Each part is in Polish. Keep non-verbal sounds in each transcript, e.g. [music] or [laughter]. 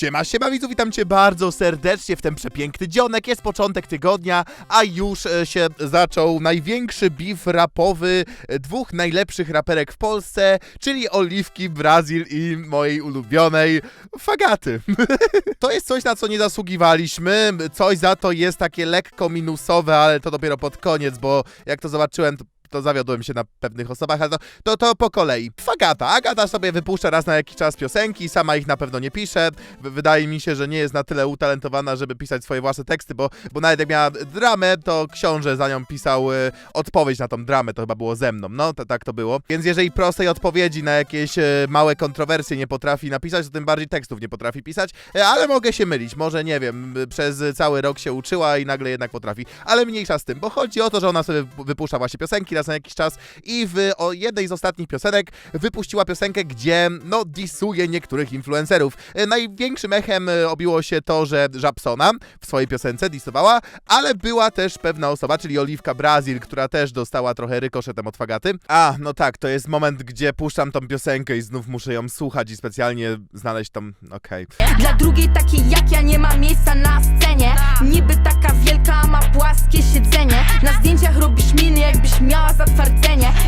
Siema, siema widzów, witam cię bardzo serdecznie w ten przepiękny dzionek. Jest początek tygodnia, a już e, się zaczął największy beef rapowy e, dwóch najlepszych raperek w Polsce, czyli Oliwki Brazil i mojej ulubionej Fagaty. [laughs] to jest coś, na co nie zasługiwaliśmy, coś za to jest takie lekko minusowe, ale to dopiero pod koniec, bo jak to zobaczyłem, to to zawiodłem się na pewnych osobach, ale to, to, to po kolei. Fagata. Agata sobie wypuszcza raz na jakiś czas piosenki, sama ich na pewno nie pisze. W- Wydaje mi się, że nie jest na tyle utalentowana, żeby pisać swoje własne teksty, bo, bo nawet jak miała dramę, to książę za nią pisał y, odpowiedź na tą dramę, to chyba było ze mną. No, tak to było. Więc jeżeli prostej odpowiedzi na jakieś y, małe kontrowersje nie potrafi napisać, to tym bardziej tekstów nie potrafi pisać, Y, ale mogę się mylić. Może, nie wiem, y, przez cały rok się uczyła i nagle jednak potrafi. Ale mniejsza z tym, bo chodzi o to, że ona sobie wypuszcza właśnie piosenki raz na jakiś czas i w o jednej z ostatnich piosenek wypuściła piosenkę, gdzie no disuje niektórych influencerów. E, Największym echem e, obiło się to, że Żabsona w swojej piosence disowała, ale była też pewna osoba, czyli Oliwka Brazil, która też dostała trochę rykoszetem od Fagaty. A, no tak, to jest moment, gdzie puszczam tą piosenkę i znów muszę ją słuchać i specjalnie znaleźć tą, okej. Dla drugiej takiej jak ja nie ma miejsca na scenie Niby taka wielka, ma płaskie siedzenie Na zdjęciach robisz miny, jakbyś miała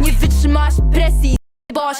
Nie wytrzymałaś presji,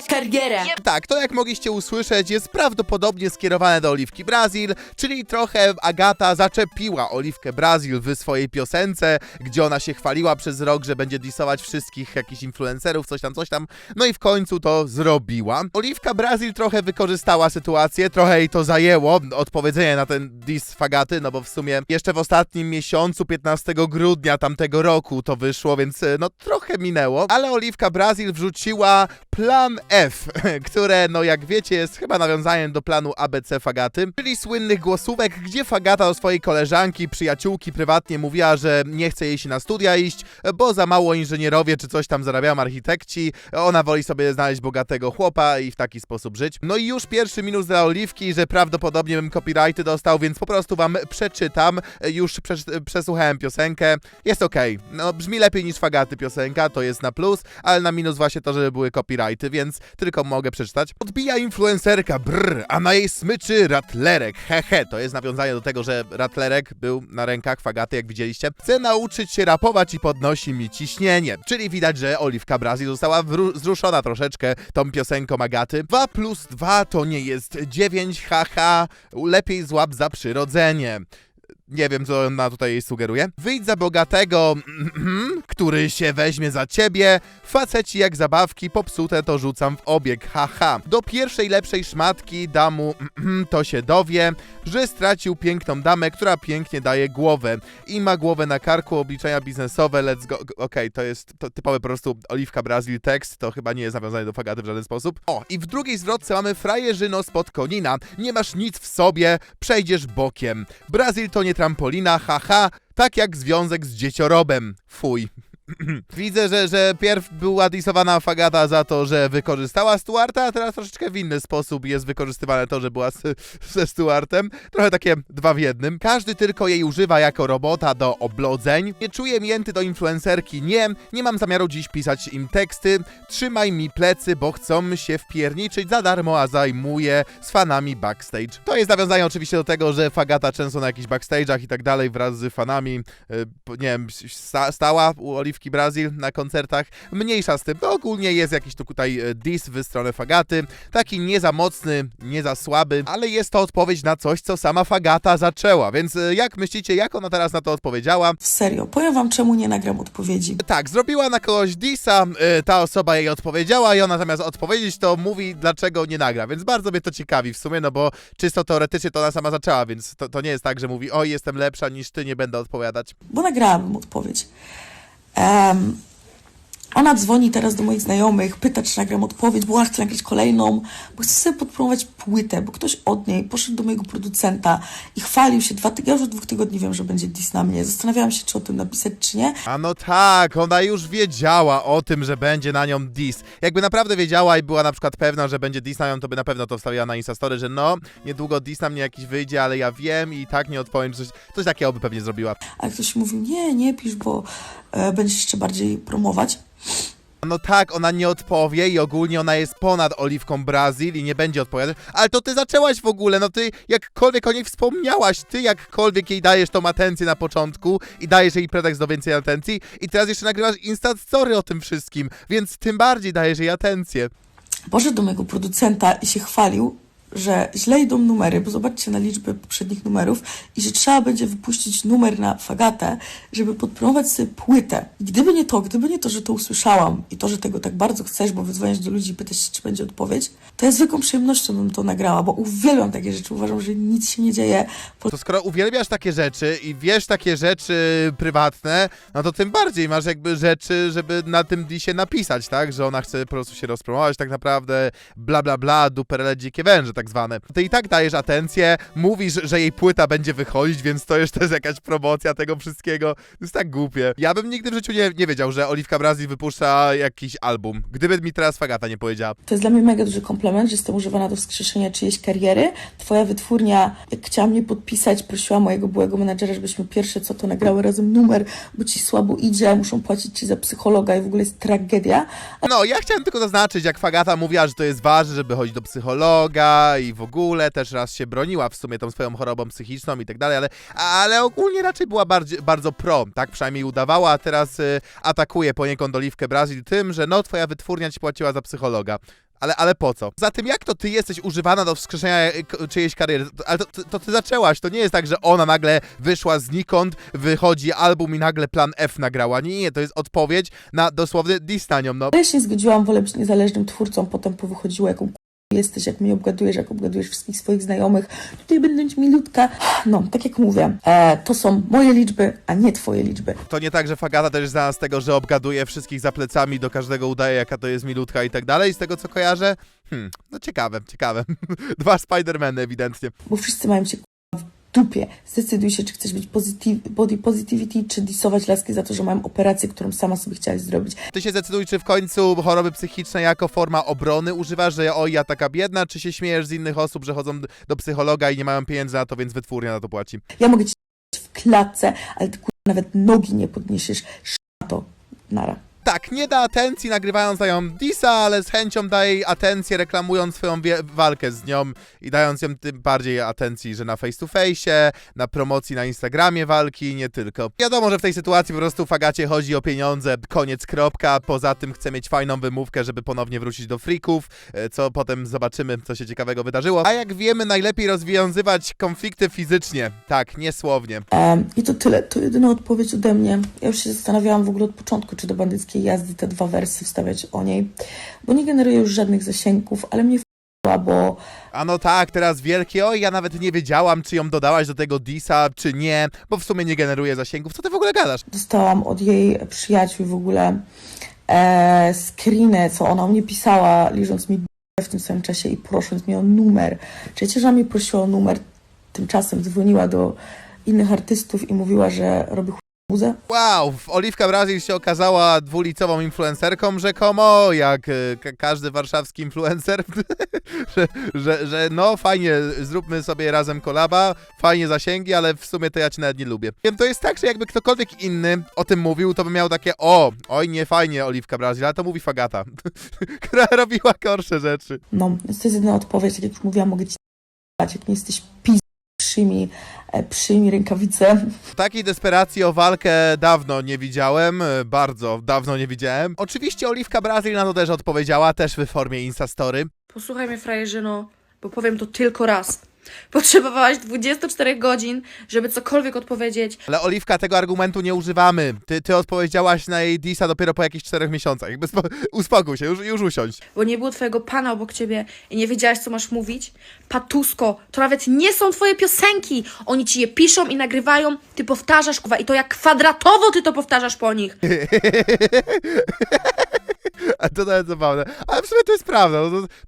karierę. Tak, to jak mogliście usłyszeć, jest prawdopodobnie skierowane do Oliwki Brazil, czyli trochę Agata zaczepiła Oliwkę Brazil w swojej piosence, gdzie ona się chwaliła przez rok, że będzie disować wszystkich jakichś influencerów, coś tam, coś tam, no i w końcu to zrobiła. Oliwka Brazil trochę wykorzystała sytuację, trochę jej to zajęło, odpowiedzenie na ten dis Fagaty, no bo w sumie jeszcze w ostatnim miesiącu, 15 grudnia tamtego roku to wyszło, więc e, no trochę minęło, ale Oliwka Brazil wrzuciła plan F, [laughs] które, no jak wiecie, jest chyba nawiązaniem do planu ABC Fagaty, czyli słynnych głosówek, gdzie Fagata do swojej koleżanki, przyjaciółki prywatnie mówiła, że nie chce jej się na studia iść, bo za mało inżynierowie czy coś tam zarabiają architekci, ona woli sobie znaleźć bogatego chłopa i w taki sposób żyć. No i już pierwszy minus dla Oliwki, że prawdopodobnie bym copyrighty dostał, więc po prostu wam przeczytam. Już przes- przesłuchałem piosenkę, jest okej. No brzmi lepiej niż Fagaty piosenka, to jest na plus, ale na minus właśnie to, żeby były copyrighty, więc tylko mogę przeczytać. Odbija influencerka, brr, a na jej smyczy ratlerek, hehe. To jest nawiązanie do tego, że ratlerek był na rękach Fagaty, jak widzieliście. Chce nauczyć się rapować i podnosi mi ciśnienie. Czyli widać, że Oliwka Brazil została wzruszona troszeczkę tą piosenką Agaty. 2 plus 2 to nie jest 9, haha. Lepiej złap za przyrodzenie. Nie wiem, co ona tutaj sugeruje. Wyjdź za bogatego, który się weźmie za ciebie. Faceci jak zabawki popsute to rzucam w obieg, haha. Do pierwszej lepszej szmatki damu to się dowie, że stracił piękną damę, która pięknie daje głowę. I ma głowę na karku, obliczenia biznesowe, let's go. Okej, to jest to typowy po prostu Oliwka Brazil tekst, to chyba nie jest nawiązane do Fagaty w żaden sposób. O, i w drugiej zwrotce mamy frajerzyno spod konina. Nie masz nic w sobie, przejdziesz bokiem. Brazil to nie trampolina, haha, tak jak związek z dzieciorobem. Fuj. [clears throat] Widzę, że, że pierw była disowana Fagata za to, że wykorzystała Stuarta, a teraz troszeczkę w inny sposób jest wykorzystywane to, że była z, [laughs] ze Stuartem. Trochę takie dwa w jednym. Każdy tylko jej używa jako robota do oblodzeń. Nie czuję mięty do influencerki, nie. Nie mam zamiaru dziś pisać im teksty. Trzymaj mi plecy, bo chcą się wpierniczyć za darmo, a zajmuję z fanami backstage. To jest nawiązanie oczywiście do tego, że Fagata często na jakichś backstage'ach i tak dalej wraz z fanami, y, nie wiem, sta, stała u Oliwki Brazil na koncertach. Mniejsza z tym, to ogólnie jest jakiś tu tutaj e, diss w stronę Fagaty. Taki nie za mocny, nie za słaby, ale jest to odpowiedź na coś, co sama Fagata zaczęła. Więc e, jak myślicie, jak ona teraz na to odpowiedziała? Serio, powiem wam, czemu nie nagram odpowiedzi. Tak, zrobiła na kogoś dissa, y, ta osoba jej odpowiedziała i ona zamiast odpowiedzieć, to mówi, dlaczego nie nagra, więc bardzo mnie to ciekawi w sumie, no bo czysto teoretycznie to ona sama zaczęła, więc to, to nie jest tak, że mówi, oj, jestem lepsza niż ty, nie będę odpowiadać. Bo nagrałabym odpowiedź. Um, ona dzwoni teraz do moich znajomych, pyta, czy nagram odpowiedź, bo ona chce nagrać kolejną, bo chce sobie podpromować płytę, bo ktoś od niej poszedł do mojego producenta i chwalił się dwa tygodnie, ja już od dwóch tygodni wiem, że będzie diss na mnie. Zastanawiałam się, czy o tym napisać, czy nie. A no tak, ona już wiedziała o tym, że będzie na nią diss. Jakby naprawdę wiedziała i była na przykład pewna, że będzie diss na nią, to by na pewno to wstawiła na Instastory, że no, niedługo diss na mnie jakiś wyjdzie, ale ja wiem i tak nie odpowiem, coś, coś takiego by pewnie zrobiła. Ale ktoś mówił, nie, nie pisz, bo e, będziesz jeszcze bardziej promować. No tak, ona nie odpowie i ogólnie ona jest ponad Oliwką Brazil i nie będzie odpowiadać, ale to ty zaczęłaś w ogóle, no ty jakkolwiek o niej wspomniałaś, ty jakkolwiek jej dajesz tą atencję na początku i dajesz jej pretekst do więcej atencji i teraz jeszcze nagrywasz instant story o tym wszystkim, więc tym bardziej dajesz jej atencję. Poszedł do mojego producenta i się chwalił, że źle idą numery, bo zobaczcie na liczbę poprzednich numerów i że trzeba będzie wypuścić numer na fagatę, żeby podpromować sobie płytę. I gdyby nie to, gdyby nie to, że to usłyszałam i to, że tego tak bardzo chcesz, bo wydzwaniasz do ludzi i pytasz się, czy będzie odpowiedź, to ja z wielką przyjemnością bym to nagrała, bo uwielbiam takie rzeczy. Uważam, że nic się nie dzieje. To skoro uwielbiasz takie rzeczy i wiesz takie rzeczy prywatne, no to tym bardziej masz jakby rzeczy, żeby na tym disie napisać, tak? Że ona chce po prostu się rozpromować tak naprawdę, bla bla bla, duperele dzikie węże tak zwane. Ty i tak dajesz atencję, mówisz, że jej płyta będzie wychodzić, więc to już też jakaś promocja tego wszystkiego. To jest tak głupie. Ja bym nigdy w życiu nie, nie wiedział, że Oliwka Brazil wypuszcza jakiś album. Gdyby mi teraz Fagata nie powiedziała. To jest dla mnie mega duży komplement, że jestem używana do wskrzeszenia czyjejś kariery. Twoja wytwórnia, jak chciała mnie podpisać, prosiła mojego byłego menadżera, żebyśmy pierwsze co to nagrały razem numer, bo ci słabo idzie, muszą płacić ci za psychologa i w ogóle jest tragedia. No, ja chciałem tylko zaznaczyć, jak Fagata mówiła, że to jest ważne, żeby chodzić do psychologa i w ogóle też raz się broniła w sumie tą swoją chorobą psychiczną i tak dalej, ale, ale ogólnie raczej była bardziej, bardzo pro, tak przynajmniej udawała, a teraz y, atakuje poniekąd Oliwkę Brazil tym, że no, twoja wytwórnia ci płaciła za psychologa. Ale, ale po co? Zatem jak to ty jesteś używana do wskrzeszenia k- czyjejś kariery? Ale to, to, to ty zaczęłaś, to nie jest tak, że ona nagle wyszła znikąd, wychodzi album i nagle plan F nagrała. Nie, nie, to jest odpowiedź na dosłowny diss na nią, no. Ja się zgodziłam, wolę być niezależnym twórcą, potem powychodziło, jaką jesteś, jak mnie obgadujesz, jak obgadujesz wszystkich swoich znajomych. Tutaj będę milutka. No, tak jak mówię, e, to są moje liczby, a nie twoje liczby. To nie tak, że Fagata też znana z tego, że obgaduje wszystkich za plecami, do każdego udaje, jaka to jest milutka i tak dalej, z tego co kojarzę. Hmm, no ciekawe, ciekawe. [laughs] Dwa Spidermany ewidentnie. bo wszyscy mają w dupie. Zdecyduj się, czy chcesz być positive, body positivity, czy disować laski za to, że mają operację, którą sama sobie chciałaś zrobić. Ty się zdecyduj, czy w końcu choroby psychiczne jako forma obrony używasz, że oj, ja taka biedna, czy się śmiejesz z innych osób, że chodzą do psychologa i nie mają pieniędzy na to, więc wytwórnia na to płaci. Ja mogę ci w klatce, ale ty nawet nogi nie podniesiesz. Szmato. Nara. Tak, nie da atencji nagrywając na nią Disa, ale z chęcią daje jej atencję reklamując swoją walkę z nią i dając ją tym bardziej atencji, że na face to face, na promocji na Instagramie walki, nie tylko. Wiadomo, że w tej sytuacji po prostu Fagacie chodzi o pieniądze, koniec, kropka. Poza tym chce mieć fajną wymówkę, żeby ponownie wrócić do freaków, e, co potem zobaczymy, co się ciekawego wydarzyło. A jak wiemy, najlepiej rozwiązywać konflikty fizycznie, tak, niesłownie. Em, I to tyle. To jedyna odpowiedź ode mnie. Ja już się zastanawiałam w ogóle od początku, czy do bandyckiej jazdy te dwa wersy wstawiać o niej, bo nie generuje już żadnych zasięgów, ale mnie w***ła, bo A no tak, teraz wielkie, oj, ja nawet nie wiedziałam, czy ją dodałaś do tego Disa, czy nie, bo w sumie nie generuje zasięgów. Co ty w ogóle gadasz? dostałam od jej przyjaciół w ogóle e, screeny, co ona o mnie pisała, liżąc mi w tym samym czasie i prosząc mnie o numer. Przecież ona mnie prosiła o numer, tymczasem dzwoniła do innych artystów i mówiła, że robi chuj Wow, Oliwka Brazil się okazała dwulicową influencerką rzekomo, jak e, ka- każdy warszawski influencer, [laughs] że, że, że no fajnie, zróbmy sobie razem kolaba, fajnie zasięgi, ale w sumie to ja cię nawet nie lubię. Wiem, to jest tak, że jakby ktokolwiek inny o tym mówił, to by miał takie, o, oj nie fajnie Oliwka Brazil, ale to mówi Fagata, [laughs] która robiła gorsze rzeczy. No, to jest jedyna odpowiedź, jak już mówiłam, mogę ci jak nie jesteś pis, przyjmij, e, przyjmij rękawice. Takiej desperacji o walkę dawno nie widziałem, e, bardzo dawno nie widziałem. Oczywiście Oliwka Brazil na to też odpowiedziała, też w formie Instastory. Posłuchaj mnie, frajerzyno, bo powiem to tylko raz. Potrzebowałaś 24 godzin, żeby cokolwiek odpowiedzieć. Ale Oliwka, tego argumentu nie używamy. Ty, ty odpowiedziałaś na jej disa dopiero po jakichś czterech miesiącach. Jakby spo, [laughs] uspokój się, już, już usiądź. bo nie było twojego pana obok ciebie i nie wiedziałaś, co masz mówić. Patusko, to nawet nie są twoje piosenki. Oni ci je piszą i nagrywają, ty powtarzasz, kuwa, i to jak kwadratowo ty to powtarzasz po nich. [laughs] [laughs] To nawet zabawne. Ale w sumie to jest prawda.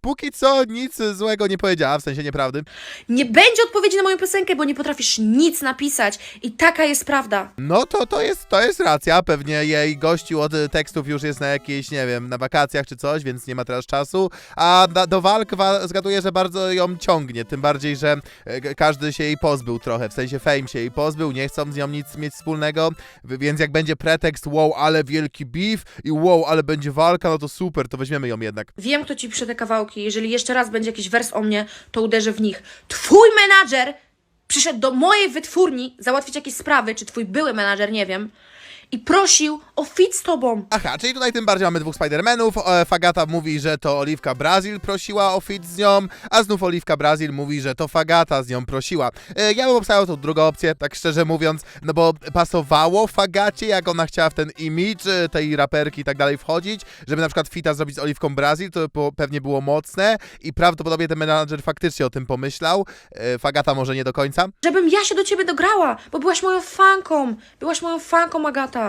Póki co nic złego nie powiedziała, w sensie nieprawdy. Nie będzie odpowiedzi na moją piosenkę, bo nie potrafisz nic napisać. I taka jest prawda. No to, to, jest, to jest racja. Pewnie jej gościu od tekstów już jest na jakiejś, nie wiem, na wakacjach czy coś, więc nie ma teraz czasu. A da, do walk wa- zgaduję, że bardzo ją ciągnie. Tym bardziej, że e, każdy się jej pozbył trochę. W sensie fame się jej pozbył, nie chcą z nią nic mieć wspólnego. Więc jak będzie pretekst, wow, ale wielki beef i wow, ale będzie walka, no to super, to weźmiemy ją jednak. Wiem, kto ci pisze te kawałki. Jeżeli jeszcze raz będzie jakiś wers o mnie, to uderzę w nich. Twój menadżer przyszedł do mojej wytwórni załatwić jakieś sprawy, czy twój były menadżer, nie wiem, i prosił o fit z tobą. Aha, czyli tutaj tym bardziej mamy dwóch Spidermanów. E, Fagata mówi, że to Oliwka Brazil prosiła o fit z nią, a znów Oliwka Brazil mówi, że to Fagata z nią prosiła. E, Ja bym obstawiał tą drugą opcję, tak szczerze mówiąc, no bo pasowało Fagacie, jak ona chciała w ten image e, tej raperki i tak dalej wchodzić, żeby na przykład fita zrobić z Oliwką Brazil, to pewnie było mocne i prawdopodobnie ten menadżer faktycznie o tym pomyślał. E, Fagata może nie do końca. Żebym ja się do ciebie dograła, bo byłaś moją fanką. Byłaś moją fanką, Agata.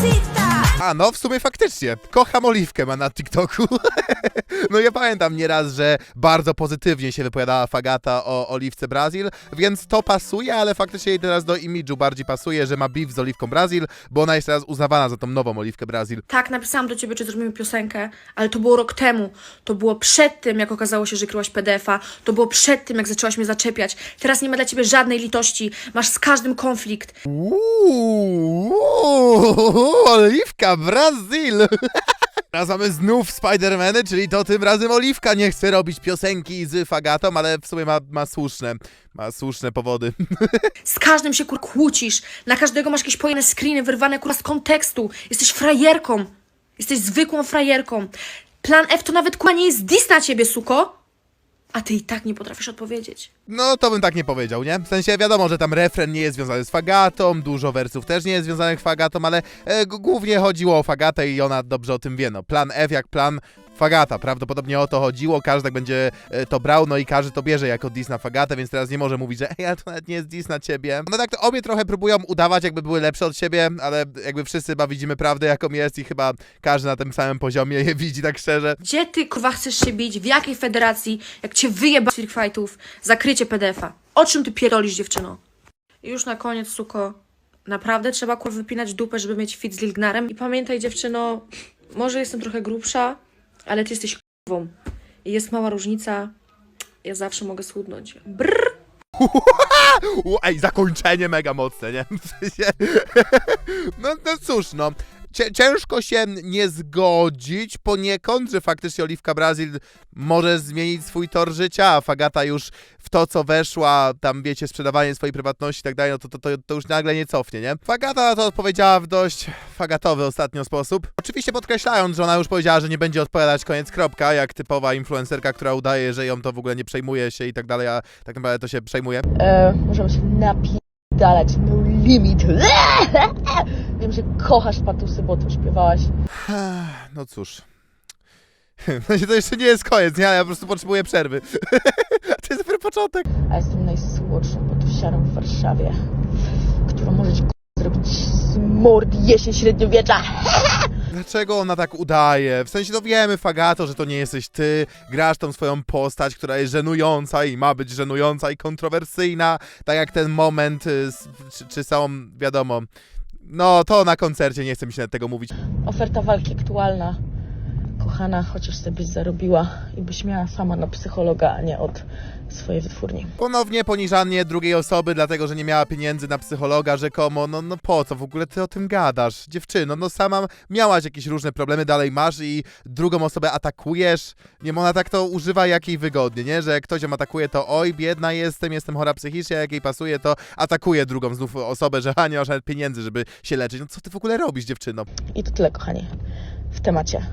necesito. A no, w sumie faktycznie. Kocham Oliwkę ma na TikToku. [laughs] no ja pamiętam nieraz, że bardzo pozytywnie się wypowiadała Fagata o Oliwce Brazil, więc to pasuje, ale faktycznie jej teraz do imidżu bardziej pasuje, że ma beef z Oliwką Brazil, bo ona jest teraz uznawana za tą nową Oliwkę Brazil. Tak, napisałam do ciebie, czy zrobimy piosenkę, ale to było rok temu. To było przed tym, jak okazało się, że kryłaś PDF-a. To było przed tym, jak zaczęłaś mnie zaczepiać. Teraz nie ma dla ciebie żadnej litości. Masz z każdym konflikt. Uuu, Oliwka Brazil! Teraz mamy znów Spidermany, czyli to tym razem Oliwka nie chce robić piosenki z Fagatą, ale w sumie ma, ma słuszne, ma słuszne powody. Z każdym się kur kłócisz. Na każdego masz jakieś pojemne screeny wyrwane kurwa z kontekstu. Jesteś frajerką. Jesteś zwykłą frajerką. Plan F to nawet kurwa nie jest dis na ciebie, suko. A ty i tak nie potrafisz odpowiedzieć. No, to bym tak nie powiedział, nie? W sensie wiadomo, że tam refren nie jest związany z Fagatą, dużo wersów też nie jest związanych z Fagatą, ale e, g- głównie chodziło o Fagatę i ona dobrze o tym wie, no. Plan F jak plan Fagata, prawdopodobnie o to chodziło, każdy tak będzie e, to brał, no i każdy to bierze jako dis na Fagatę, więc teraz nie może mówić, że ej, ale to nawet nie jest dis na ciebie. No tak, to obie trochę próbują udawać, jakby były lepsze od siebie, ale jakby wszyscy chyba widzimy prawdę, jaką jest i chyba każdy na tym samym poziomie je [laughs] widzi, tak szczerze. Gdzie ty kurwa chcesz się bić? W jakiej federacji? Jak cię wyjeba z Fightów? Zakrycie PDF-a. O czym ty pierdolisz, dziewczyno? I już na koniec, suko. Naprawdę trzeba kurwa wypinać dupę, żeby mieć fit z Lilgnarem. I pamiętaj, dziewczyno, może jestem trochę grubsza, ale ty jesteś kurwą. I jest mała różnica. Ja zawsze mogę schudnąć. Brrr. [laughs] Ej, zakończenie mega mocne, nie? [laughs] [laughs] No, no cóż, no. Cię- Ciężko się nie zgodzić poniekąd, że faktycznie Oliwka Brazil może zmienić swój tor życia, a Fagata już w to, co weszła, tam wiecie, sprzedawanie swojej prywatności i tak dalej, no to, to, to, to już nagle nie cofnie, nie? Fagata to odpowiedziała w dość fagatowy ostatnio sposób. Oczywiście podkreślając, że ona już powiedziała, że nie będzie odpowiadać koniec kropka, jak typowa influencerka, która udaje, że ją to w ogóle nie przejmuje się i tak dalej, a tak naprawdę to się przejmuje. E, możemy się napierdalać, no limit. [laughs] Wiem, że kochasz patusy, bo o tym śpiewałaś. No cóż. [laughs] No to jeszcze nie jest koniec, nie? Ale ja po prostu potrzebuję przerwy. [laughs] to jest dopiero początek. A jestem najsłodszą patusiarą w Warszawie, którą k***a, zrobić z mord jesień średniowiecza. Dlaczego ona tak udaje? W sensie, no wiemy, Fagato, że to nie jesteś ty. Grasz tą swoją postać, która jest żenująca i ma być żenująca i kontrowersyjna. Tak jak ten moment, y, czy, czy są, wiadomo... No, to na koncercie, nie chcę mi się tego mówić. Oferta walki aktualna. Kochana, chociaż sobie byś zarobiła i byś miała sama na psychologa, a nie od swojej wytwórni. Ponownie poniżanie drugiej osoby, dlatego że nie miała pieniędzy na psychologa rzekomo. No, no po co w ogóle ty o tym gadasz? Dziewczyno, no sama miałaś jakieś różne problemy, dalej masz i drugą osobę atakujesz. Nie, ona tak to używa jak jej wygodnie, nie? Że jak ktoś ją atakuje, to oj, biedna jestem, jestem chora psychicznie, jak jej pasuje, to atakuje drugą znów osobę, że a nie masz nawet pieniędzy, żeby się leczyć. No co ty w ogóle robisz, dziewczyno? I to tyle, kochani, w temacie.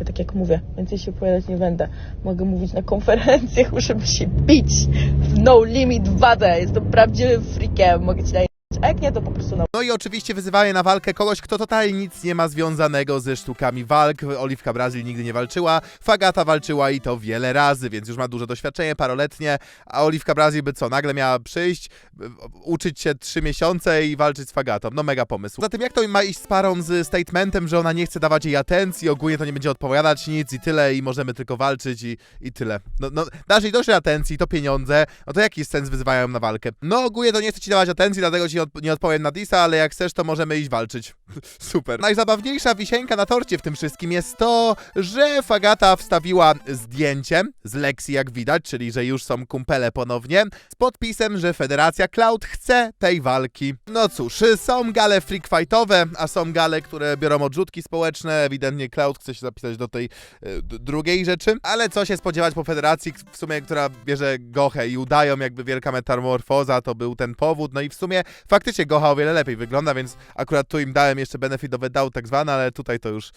Ja tak jak mówię, więcej się opowiadać nie będę. Mogę mówić na konferencjach, [laughs] możemy się bić w no limit wadę. Jestem prawdziwym freakiem, mogę ci A jak to po prostu na No i oczywiście wyzywaje na walkę kogoś, kto totalnie nic nie ma związanego ze sztukami walk. Oliwka Brazil nigdy nie walczyła, Fagata walczyła i to wiele razy, więc już ma duże doświadczenie, paroletnie, a Oliwka Brazil by co, nagle miała przyjść, uczyć się trzy miesiące i walczyć z Fagatą. No mega pomysł. Zatem jak to ma iść z parą z statementem, że ona nie chce dawać jej atencji, ogólnie to nie będzie odpowiadać nic i tyle i możemy tylko walczyć i, i tyle. No, no dasz jej dość atencji, to pieniądze, no to jaki sens wyzywają na walkę? No ogólnie to nie chcę ci dawać atencji, dlatego ci od, nie odpowiem na disa, ale jak chcesz, to możemy iść walczyć. [laughs] Super. Najzabawniejsza wisienka na torcie w tym wszystkim jest to, że Fagata wstawiła zdjęcie z Lexi, jak widać, czyli że już są kumpele ponownie, z podpisem, że Federacja Cloud chce tej walki. No cóż, są gale freak fightowe, a są gale, które biorą odrzutki społeczne. Ewidentnie Cloud chce się zapisać do tej e, drugiej rzeczy. Ale co się spodziewać po Federacji, w sumie, która bierze Gochę i udają jakby wielka metamorfoza, to był ten powód. No i w sumie faktycznie Gocha o wiele lepiej wygląda, więc akurat tu im dałem jeszcze benefit of doubt tak zwany, ale tutaj to już...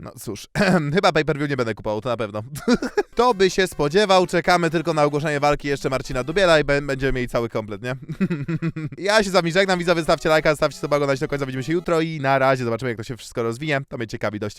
No cóż, [clears throat] chyba pay-per-view nie będę kupował, to na pewno. [laughs] to by się spodziewał, czekamy tylko na ogłoszenie walki jeszcze Marcina Dubiela i będziemy mieli cały komplet, nie? [laughs] ja się z wami żegnam, widzowie, stawcie lajka, stawcie suba, oglądajcie do końca, widzimy się jutro i na razie, zobaczymy jak to się wszystko rozwinie, to mnie ciekawi dość.